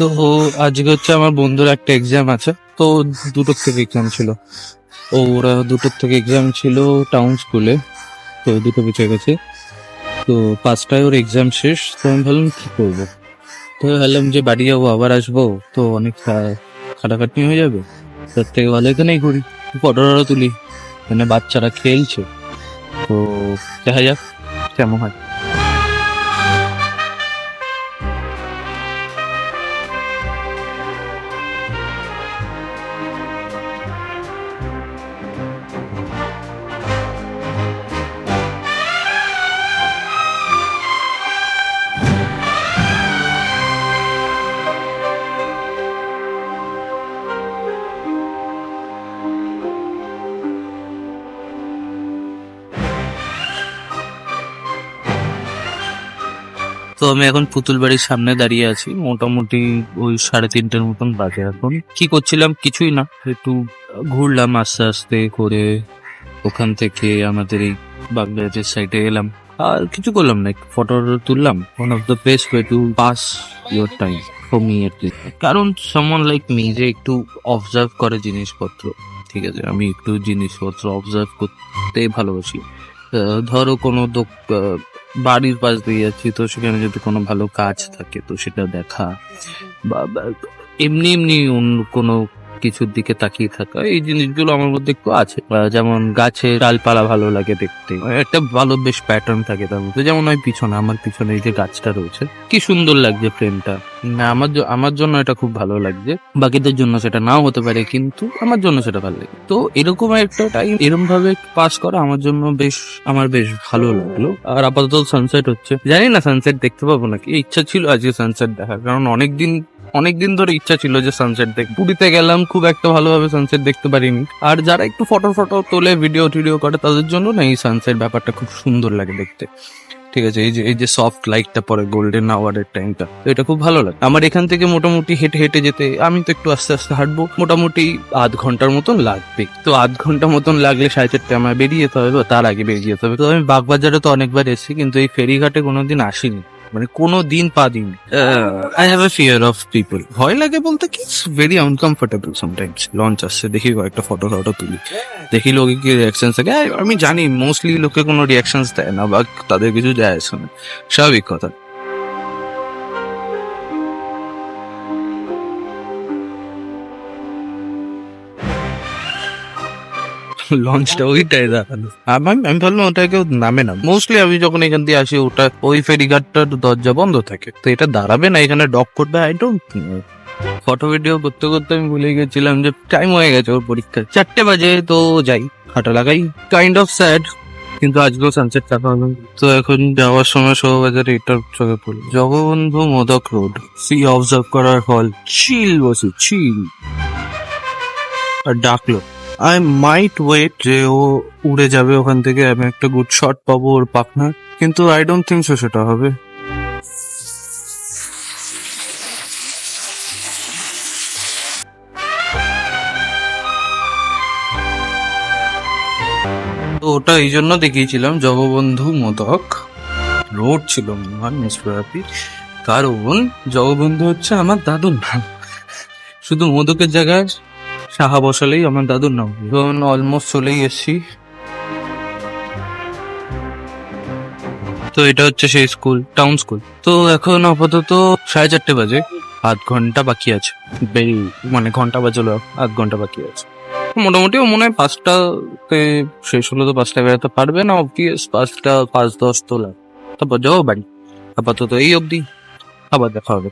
তো আজকে হচ্ছে আমার বন্ধুর একটা এক্সাম আছে, তো দুটোর থেকে এক্সাম ছিল। ও ওরা দুটোর থেকে এক্সাম ছিল টাউন স্কুলে তো দুটো পিছিয়ে গেছে। তো পাঁচটায় ওর এক্সাম শেষ, তো আমি ভাবলাম কি করব? তো ভাবলাম যে বাড়ি যাব আবার আসব, তো অনেক খাটাখাটনি হয়ে যাবে। তার থেকে ভালো এখানেই ঘুরি ফটো টটো তুলি। মানে বাচ্চারা খেলছে। তো দেখা যাক, কেমন হয়। তো আমি এখন পুতুল বাড়ির সামনে দাঁড়িয়ে আছি। মোটামুটি ওই সাড়ে তিনটের মতন বাজে এখন। কি করছিলাম? কিছুই না। একটু ঘুরলাম আস্তে আস্তে করে ওখান থেকে আমাদের এই বাংলাদেশের সাইডে এলাম। আর কিছু করলাম না ফটো তুললাম। One of the best way to pass your time for me কারণ সামন লাইক মি যে একটু অবজার্ভ করে জিনিসপত্র, ঠিক আছে? আমি একটু জিনিসপত্র অবজার্ভ করতে ভালোবাসি। ধরো কোনো বাড়ির পাশ দিয়ে যাচ্ছি, তো সেখানে যদি কোনো ভালো কাজ থাকে, তো সেটা দেখা। বা এমনি এমনি অন্য কোনো কিছুর দিকে তাকিয়ে থাকা, এই জিনিসগুলো আমার মধ্যে একটু আছে। যেমন গাছে ডালপালা ভালো লাগে দেখতে। একটা ভালো বেশ প্যাটার্ন থাকে তার মধ্যে। যেমন ওই পিছনে, আমার পিছনে এই যে গাছটা রয়েছে, কি সুন্দর লাগছে ফ্রেমটা না, আমার আমার জন্য এটা খুব ভালো লাগছে। বাকিদের জন্য সেটা নাও হতে পারে, কিন্তু আমার জন্য সেটা ভালো লাগে। তো এরকম একটা টাইম এরকম ভাবে পাস করা আমার জন্য বেশ, আমার বেশ ভালো লাগল। আর আপাতত সানসেট হচ্ছে। জানি না সানসেট দেখতে পাবো নাকি? ইচ্ছা ছিল আজকে সানসেট দেখার, কারণ অনেকদিন অনেকদিন ধরে ইচ্ছা ছিল যে সানসেট দেখ পুরীতে গেলাম, খুব একটা ভালোভাবে সানসেট দেখতে পারিনি। আর যারা একটু ফটো ফটো তোলে ভিডিও টিডিও করে, তাদের জন্য না এই সানসেট ব্যাপারটা খুব সুন্দর লাগে দেখতে। ঠিক আছে, এই যে এই যে সফট লাইটটা পরে গোল্ডেন আওয়ারের টাইমটা এটা খুব ভালো লাগে। আমার এখান থেকে মোটামুটি হেঁটে হেঁটে যেতে, আমি তো একটু আস্তে আস্তে হাঁটবো, মোটামুটি আধ ঘণ্টার মতন লাগবে। তো আধ ঘণ্টা মতন লাগলে সাড়ে চারটে আমার বেরিয়ে যেতে হবে, বা তার আগে বেরিয়ে যেতে হবে। তো আমি বাগবাজারে তো অনেকবার এসেছি, কিন্তু এই ফেরিঘাটে কোনোদিন আসিনি। মানে কোনো দিন পা দিন I have a fear of people ভয় লাগে বলতে কি? ভেরি আনকমফোর্টেবল সামটাইমস লঞ্চ আসছে, দেখি কয়েকটা ফটো ফটো তুলি। দেখি লোকে কি রিয়াকশন থাকে। আমি জানি মোস্টলি লোকে কোনো রিয়াকশন দেয় না বা তাদের কিছু যায় শুনে স্বাভাবিক কথা। লঞ্চটা ওইটাই দেখাল। আমি আমি ভাবলাম ওটা কেউ নামে না। মোস্টলি আমি যখন এখান দিয়ে আসি, ওটা ওই ফেরিঘাটটার দরজা বন্ধ থাকে। তো এটা দাঁড়াবে না, এখানে ডক করবে আই ডোন্ট ফটো ভিডিও করতে করতে আমি ভুলে গেছিলাম যে টাইম হয়ে গেছে ওর পরীক্ষা চারটে বাজে, তো যাই, হাঁটা লাগাই। কাইন্ড অফ স্যাড কিন্তু আজকেও সানসেট দেখা হলো তো এখন যাওয়ার সময় শোভাবাজারে এটা চোখে পড়ল। জগবন্ধু মোদক রোড সি অবজার্ভ করার হল চিল বসে চিল আর ডাকলো। আই মাইট ওয়েট যে ও উড়ে যাবে ওখান থেকে, আমি একটা গুড শট পাবো ওর পাখনা কিন্তু আই ডোন্ট থিঙ্ক সো সেটা হবে। তো ওটা এই জন্য দেখিয়েছিলাম, জগবন্ধু মোদক। রোড ছিল কারণ জগবন্ধু হচ্ছে আমার দাদুর নাম। শুধু মোদকের জায়গায় সাহা বসালেই আমার দাদুর নাম। এখন অলমোস্ট চলেই এসছি। তো এটা হচ্ছে সেই স্কুল টাউন স্কুল তো এখন আপাতত সাড়ে চারটে বাজে আধ ঘণ্টা বাকি আছে। বেরি মানে ঘণ্টা বাজলো আধ ঘণ্টা বাকি আছে। মোটামুটি ও মনে হয় পাঁচটাতে শেষ হলো তো পাঁচটা বেরোতে পারবে না অবভিয়াস পাঁচটা পাঁচ দশ তো লাগে তারপর যাব বাড়ি। আপাতত এই অবধি। আবার দেখা হবে।